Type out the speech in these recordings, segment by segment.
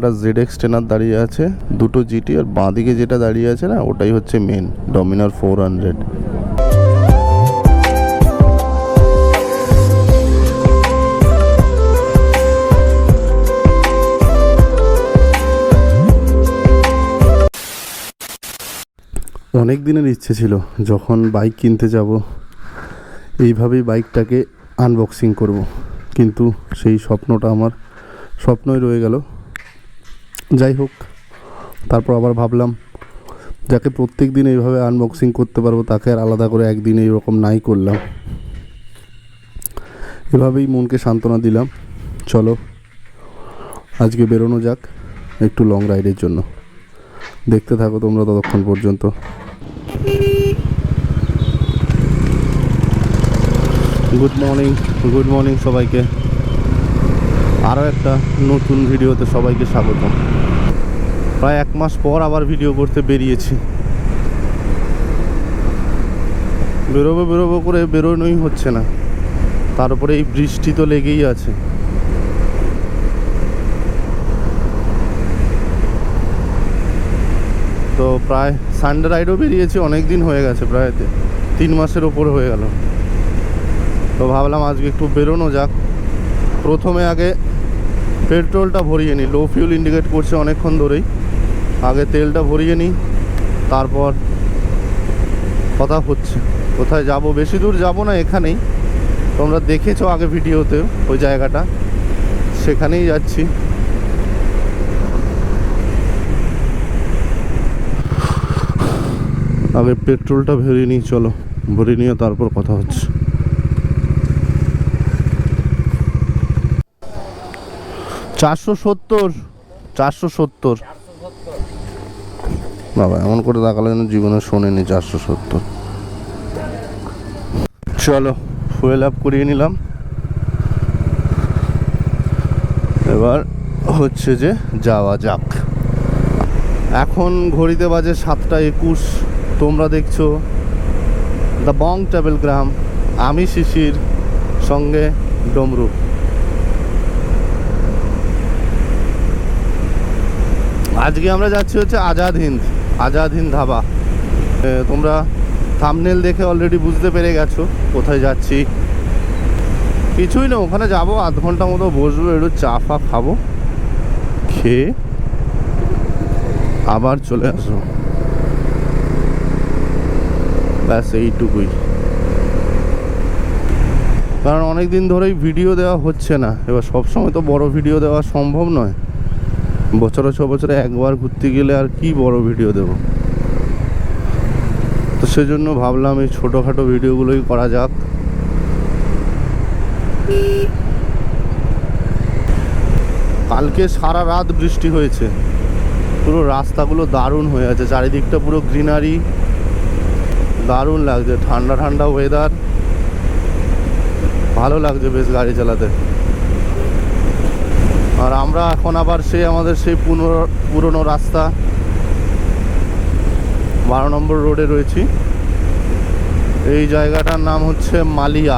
একটা Z x টেনার দাঁড়িয়ে আছে, দুটো জিটি আর বাঁদিকে যেটা দাঁড়িয়ে আছে না, ওটাই হচ্ছে মেন ডমিনার ফোর হান্ড্রেড অনেক দিনের ইচ্ছে ছিল যখন বাইক কিনতে যাব, এইভাবেই বাইকটাকে আনবক্সিং করব। কিন্তু সেই স্বপ্নটা আমার স্বপ্নই রয়ে গেল। যাই হোক, তারপর আবার ভাবলাম যাকে প্রত্যেক দিন এইভাবে আনবক্সিং করতে পারব, তাকে আর আলাদা করে একদিন এইরকম নাই করলাম। এভাবেই মনকে সান্ত্বনা দিলাম। চলো, আজকে বেরোনো যাক একটু লং রাইডের জন্য। দেখতে থাকো তোমরা ততক্ষণ পর্যন্ত। গুড মর্নিং গুড মর্নিং সবাইকে। আরও একটা নতুন ভিডিওতে সবাইকে স্বাগত প্রায় এক মাস পর আবার ভিডিও করতে বেরিয়েছি। বেরোবো বেরোবো করে বেরোনোই হচ্ছে না। তার উপরে এই বৃষ্টি তো লেগেই আছে। তো প্রায় সানডে রাইডও বেরিয়েছি অনেক দিন হয়ে গেছে, প্রায় তিন মাসের ওপর হয়ে গেল। তো ভাবলাম আজকে একটু বেরোনো যাক। প্রথমে আগে পেট্রোলটা ভরিয়ে নিই। লো ফিউল ইন্ডিকেট করছে অনেকক্ষণ ধরেই। আগে তেলটা ভরিয়ে নিই, তারপর কথা হচ্ছে। কোথায় যাব? বেশি দূর যাব না এখানেই। তোমরা দেখেছ আগে ভিডিওতে ওই জায়গাটা? সেখানেই যাচ্ছি। আগে পেট্রোলটা ভরিয়ে নিই, চলো। ভরিয়ে নিয়ে তারপর কথা হচ্ছে। চারশো সত্তর চারশো সত্তর। বাবা, এমন করে তাকালে যেন জীবনে শোনেনি চারশো সত্তর। চলো ফুয়েল আপ করিয়ে নিলাম। এবার হচ্ছে যে যাওয়া যাক। এখন ঘড়িতে বাজে সাতটা একুশ, তোমরা দেখছ দ্য বং ট্রাভেল গ্রাম, আমি শিশির, সঙ্গে ডমরু। আজকে আমরা যাচ্ছি হচ্ছে আজাদ হিন্দ। আজাদ হিন্দ ধাবা। তোমরা থামনেল দেখে অলরেডি বুঝতে পেরে গেছো কোথায় যাচ্ছি। কিছুই না, ওখানে যাব, আধ ঘণ্টা মতো বসবো, একটু চা ফা খাব, খেয়ে আবার চলে আসব। ব্যাস, এইটুকুই। কারণ অনেক দিন ধরেই ভিডিও দেওয়া হচ্ছে না। এবার সব সময় তো বড় ভিডিও দেওয়া সম্ভব নয়। বছরে ছ বছরে একবার ঘুরতে গেলে আর কি বড় ভিডিও দেব? তো সেজন্য ভাবলাম এই ছোটোখাটো ভিডিওগুলোই করা যাক। কালকে সারা রাত বৃষ্টি হয়েছে। পুরো রাস্তাগুলো দারুণ হয়ে আছে, চারিদিকটা পুরো গ্রিনারি। দারুণ লাগছে, ঠান্ডা ঠান্ডা ওয়েদার ভালো লাগছে বেশ গাড়ি চালাতে। আর আমরা এখন আবার সেই আমাদের সেই পুরনো পুরনো রাস্তা বারো নম্বর রোডে রয়েছি। এই জায়গাটার নাম হচ্ছে মালিয়া।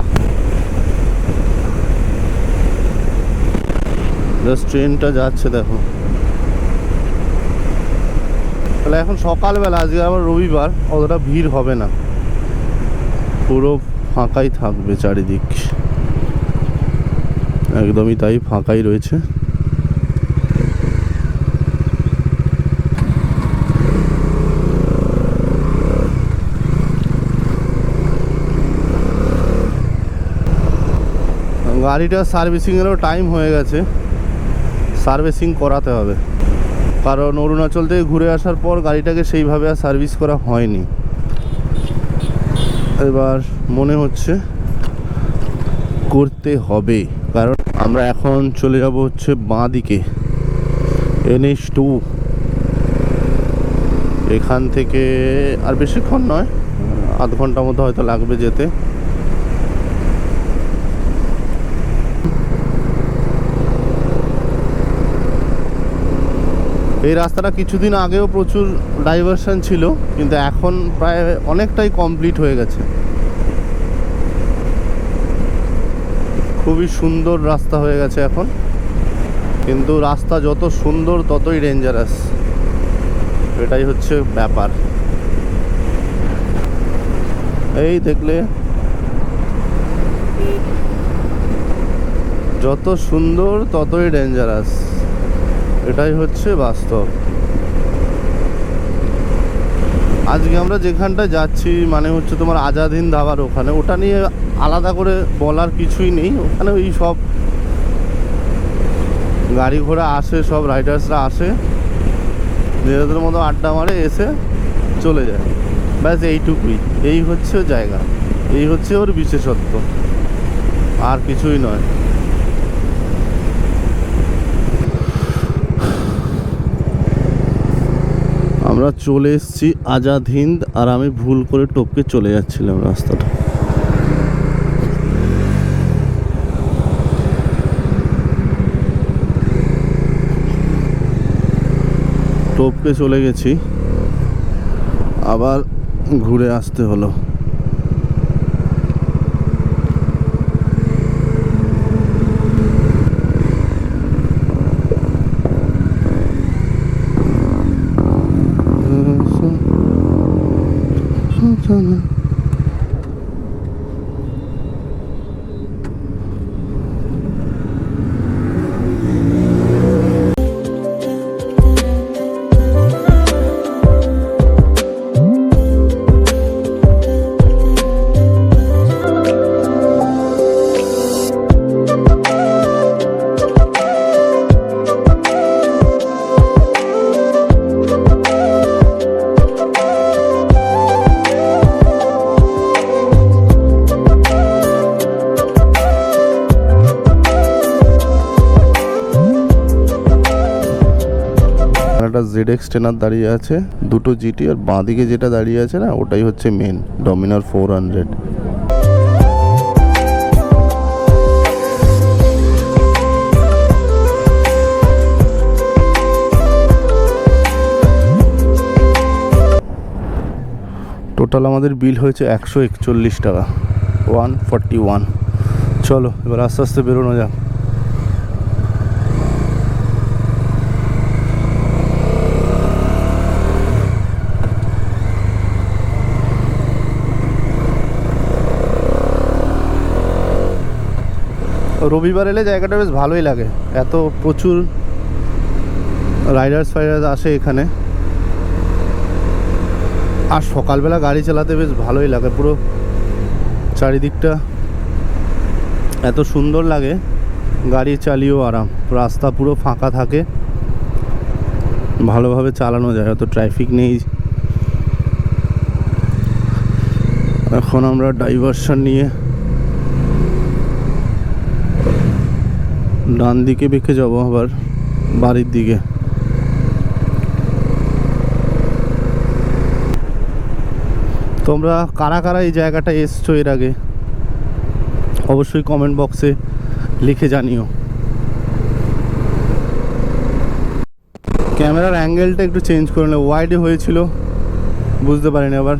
জাস্ট ট্রেনটা যাচ্ছে, দেখো। তাহলে এখন সকালবেলা, আজকে আবার রবিবার, অতটা ভিড় হবে না। পুরো ফাঁকাই থাকবে চারিদিক। একদমই তাই ফাঁকাই রয়েছে। গাড়িটা সার্ভিসিংয়েরও টাইম হয়ে গেছে। সার্ভিসিং করাতে হবে। কারণ অরুণাচল থেকে ঘুরে আসার পর গাড়িটাকে সেইভাবে আর সার্ভিস করা হয়নি। এবার মনে হচ্ছে করতে হবে। কারণ আমরা এখন চলে যাব হচ্ছে বাঁ দিকে। NS two. এখান থেকে আর বেশিক্ষণ নয়, আধ ঘণ্টা মতো হয়তো লাগবে যেতে। এই রাস্তাটা কিছুদিন আগেও প্রচুর ডাইভারশন ছিল, কিন্তু এখন প্রায় অনেকটাই কমপ্লিট হয়ে গেছে। খুবই সুন্দর রাস্তা হয়ে গেছে এখন, কিন্তু রাস্তা যত সুন্দর ততই ডেঞ্জারাস এটাই হচ্ছে ব্যাপার। এই দেখলে, যত সুন্দর ততই ডেঞ্জারাস এটাই হচ্ছে বাস্তব। আজকে আমরা যেখানটা যাচ্ছি মানে হচ্ছে তোমার আজাদিন ধাবার ওখানে, ওটা নিয়ে আলাদা করে বলার কিছুই নেই। ওখানে ওই সব গাড়ি ঘোড়া আসে, সব রাইডার্সরা আসে। নিজেদের মতো আড্ডা মারে, এসে চলে যায়। ব্যাস, এইটুকুই। এই হচ্ছে জায়গা। এই হচ্ছে ওর বিশেষত্ব। আর কিছুই নয়। আমরা চলে এসেছি আজাদ হিন্দ আর আমি ভুল করে টপকে চলে যাচ্ছিলাম রাস্তাটা। টপকে চলে গেছি। আবার ঘুরে আসতে হলো। আর একটা জেড এক্স টেনার দাঁড়িয়ে আছে, দুটো জিটি আর বাঁদিকে যেটা দাঁড়িয়ে আছে না, ওটাই হচ্ছে main Dominar four hundred total আমাদের বিল হয়েছে একশো একচল্লিশ টাকা ওয়ান ফর্টি ওয়ান চলো, এবার আস্তে আস্তে বেরোনো যাক। রবিবার এলে জায়গাটা বেশ ভালোই লাগে। এত প্রচুর রাইডার্স ফাইডার্স আসে এখানে। আর সকালবেলা গাড়ি চালাতে বেশ ভালোই লাগে, পুরো চারিদিকটা এত সুন্দর লাগে, গাড়ি চালিয়েও আরাম, রাস্তা পুরো ফাঁকা থাকে, ভালোভাবে চালানো যায়, অত ট্রাফিক নেই। এখন আমরা ডাইভারশন নিয়ে ডান দিকে বেঁকে যাব আবার বাড়ির দিকে। তোমরা কারা কারা এই জায়গাটা এসছো এর আগে? অবশ্যই কমেন্ট বক্সে লিখে জানিও। ক্যামেরার অ্যাঙ্গেলটা একটু চেঞ্জ করে নিলাম ওয়াইডে হয়েছিল, বুঝতে পারিনি আবার।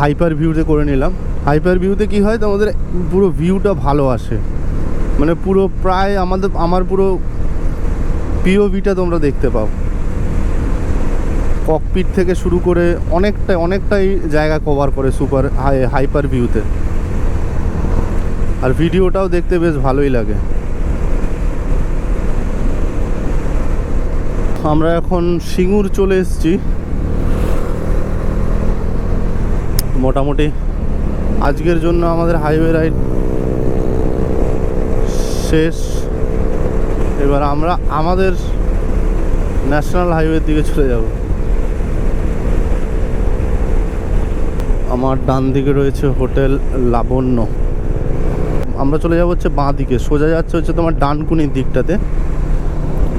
হাইপার ভিউতে করে নিলাম। হাইপার ভিউতে কি হয়? তোমাদের পুরো ভিউটা ভালো আসে। মানে পুরো প্রায় আমাদের, আমার পুরো পিওভিটা তোমরা দেখতে পাও। ককপিট থেকে শুরু করে অনেকটাই অনেকটাই জায়গা কভার করে সুপার হাই হাইপার ভিউতে আর ভিডিওটাও দেখতে বেশ ভালোই লাগে। আমরা এখন সিঙ্গুর চলে এসেছি। মোটামুটি আজকের জন্য আমাদের হাইওয়ে রাইড শেষ। এবার আমরা আমাদের ন্যাশনাল হাইওয়ের দিকে চলে যাব। আমার ডান দিকে রয়েছে হোটেল লাবণ্য। আমরা চলে যাব হচ্ছে বাঁ দিকে। সোজা যাচ্ছে হচ্ছে তোমার ডানকুনির দিকটাতে।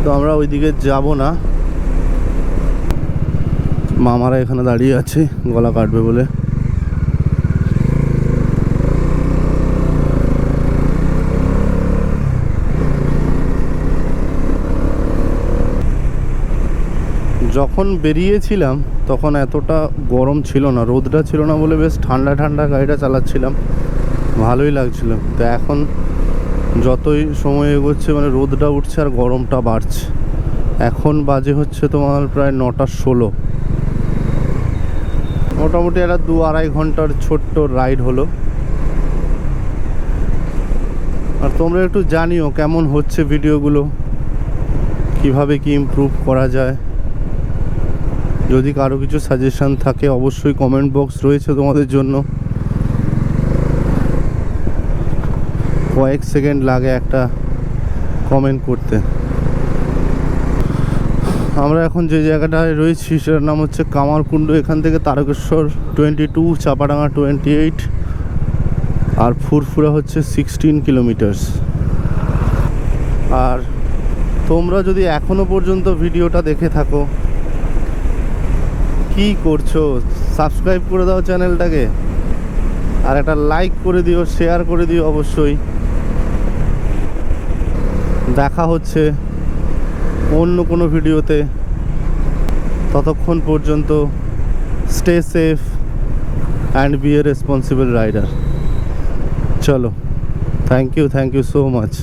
তো আমরা ওই দিকে যাব না। মামারা এখানে দাঁড়িয়ে আছে, গলা কাটবে বলে। যখন বেরিয়েছিলাম, তখন এতটা গরম ছিল না, রোদটা ছিল না বলে বেশ ঠান্ডা ঠান্ডা গাড়িটা চালাচ্ছিলাম। ভালোই লাগছিল। তো এখন যতই সময় এগোচ্ছে মানে রোদটা উঠছে আর গরমটা বাড়ছে। এখন বাজে হচ্ছে তোমার প্রায় নটা ষোলো। মোটামুটি একটা দু আড়াই ঘণ্টার ছোট্ট রাইড হলো। আর তোমরা একটু জানিও কেমন হচ্ছে ভিডিওগুলো, কীভাবে কি ইমপ্রুভ করা যায়। যদি কারও কিছু সাজেশন থাকে, অবশ্যই কমেন্ট বক্স রয়েছে তোমাদের জন্য। কয়েক সেকেন্ড লাগে একটা কমেন্ট করতে। আমরা এখন যে জায়গাটায় রয়েছি, সেটার নাম হচ্ছে কামারকুণ্ড, এখান থেকে Tarakeswar twenty two Chapadanga twenty eight আর ফুরফুরা হচ্ছে সিক্সটিন কিলোমিটার্স আর তোমরা যদি এখনও পর্যন্ত ভিডিওটা দেখে থাকো কি করছ? সাবস্ক্রাইব করে দাও চ্যানেলটাকে। আর একটা লাইক করে দিও শেয়ার করে দিও অবশ্যই। দেখা হচ্ছে অন্য কোনো ভিডিওতে। ততক্ষণ পর্যন্ত stay safe and be a responsible rider চলো thank you thank you so much